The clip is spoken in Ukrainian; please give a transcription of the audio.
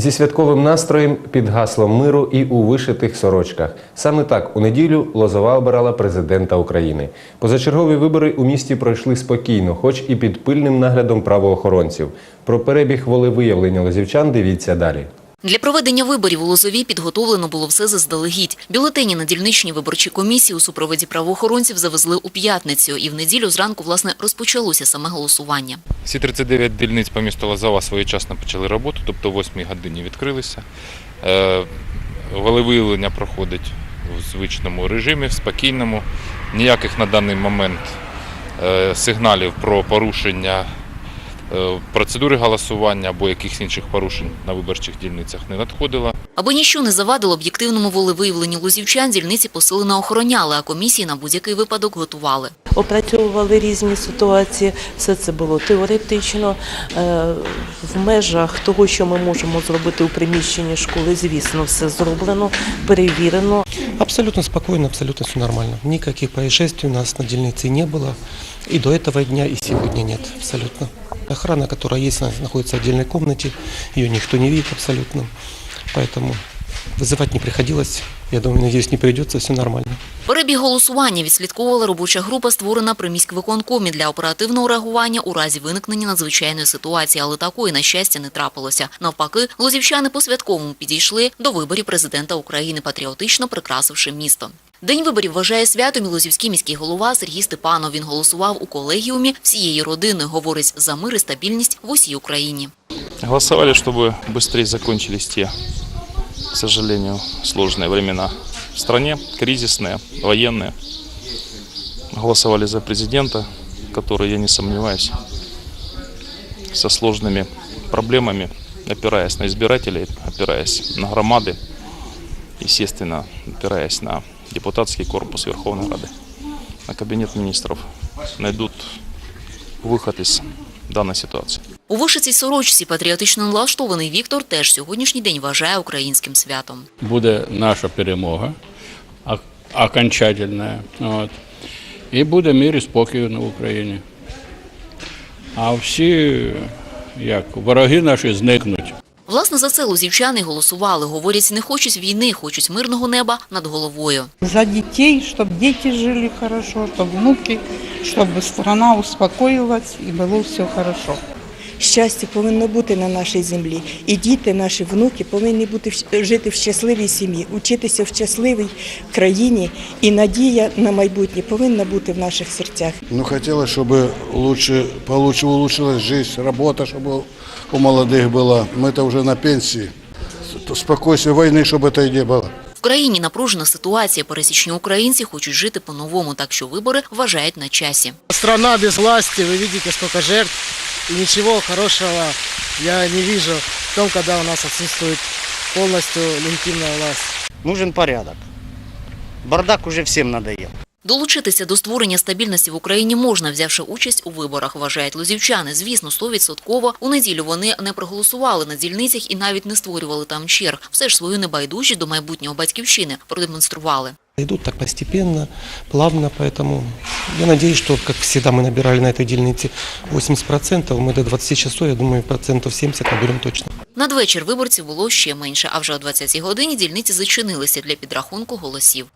Зі святковим настроєм під гаслом миру і у вишитих сорочках. Саме так у неділю Лозова обирала президента України. Позачергові вибори у місті пройшли спокійно, хоч і під пильним наглядом правоохоронців. Про перебіг волевиявлення лозівчан дивіться далі. Для проведення виборів у Лозові підготовлено було все заздалегідь. Бюлетені на дільничній виборчій комісії у супроводі правоохоронців завезли у п'ятницю, і в неділю зранку власне розпочалося саме голосування. Всі 39 дільниць по місту Лозова своєчасно почали роботу, тобто о 8 годині відкрилися. Е, Волевиявлення проходить у звичному режимі, в спокійному. Ніяких на даний момент е, сигналів про порушення процедури голосування або якихось інших порушень на виборчих дільницях не надходило. Аби ніщо не завадило об'єктивному волевиявленню лозівчан, дільниці посилено охороняли, а комісії на будь-який випадок готували. опрацьовували різні ситуації. Все це було теоретично е, в межах того, що ми можемо зробити у приміщенні школи. Звісно, все зроблено, перевірено. Абсолютно спокойно, абсолютно все нормально. Никаких происшествий у нас на дельнице не было. И до этого дня, и сегодня нет. Абсолютно. Охрана, которая есть, она находится в отдельной комнате. Ее никто не видит абсолютно. Поэтому вызывать не приходилось. Я думаю, надеюсь, не придется, все нормально. Перебіг голосування відслідковувала робоча група, створена при міськвиконкомі для оперативного реагування у разі виникнення надзвичайної ситуації, але такої, на щастя, не трапилося. Навпаки, лозівчани по-святковому підійшли до виборів президента України, патріотично прикрасивши місто. День виборів вважає святом і лозівський міський голова Сергій Степанов. Він голосував у колегіумі всієї родини, говорить за мир і стабільність в усій Україні. Голосовали, чтобы быстрее закончились те, к сожалению, сложные времена в стране, кризисные, военные. Голосовали за президента, который, я не сомневаюсь, со сложными проблемами, опираясь на избирателей, опираясь на громады, естественно, опираясь на депутатский корпус Верховной Рады, на кабинет министров, найдут выход из данной ситуации. У вишитій сорочці патріотично налаштований Віктор теж сьогоднішній день вважає українським святом. буде наша перемога ок- окончательна. От. І буде мир і спокій на Україні. А всі, як вороги наші, зникнуть. Власне, за це лузівчани голосували. Говорять, не хочуть війни, хочуть мирного неба над головою. за детей, чтобы дети жили хорошо, чтобы внуки, чтобы страна успокоилась и было все хорошо. Щастя повинно бути на нашій землі, і діти, наші внуки повинні бути в- жити в щасливій сім'ї, учитися в щасливій країні, і надія на майбутнє повинна бути в наших серцях. Ну, хотелось, чтобы лучше, получше улучшилась жизнь, работа, чтобы у молодых была. Мы-то уже на пенсии. С- Спокойствие войны, чтобы это и не было. В країні напружена ситуація. Пересічні українці хочуть жити по-новому, так що вибори вважають на часі. Страна без власти, вы видите, сколько жертв. И ничего хорошего я не вижу в том, когда у нас отсутствует полностью легитимная власть. Нужен порядок. Бардак уже всем надоел. Долучитися до створення стабільності в Україні можна, взявши участь у виборах, вважають лозівчани. Звісно, стовідсотково у неділю вони не проголосували на дільницях і навіть не створювали там черг. Все ж свою небайдужість до майбутнього батьківщини продемонстрували. Идут так постепенно, плавно, поэтому я надеюсь, что, как всегда, мы набирали на этой дельнице 80%, мы до 20 часов, я думаю, процентов 70 наберем точно. Надвечір виборців було ще менше, а вже о 20-й годині дільниці зачинилися для підрахунку голосів.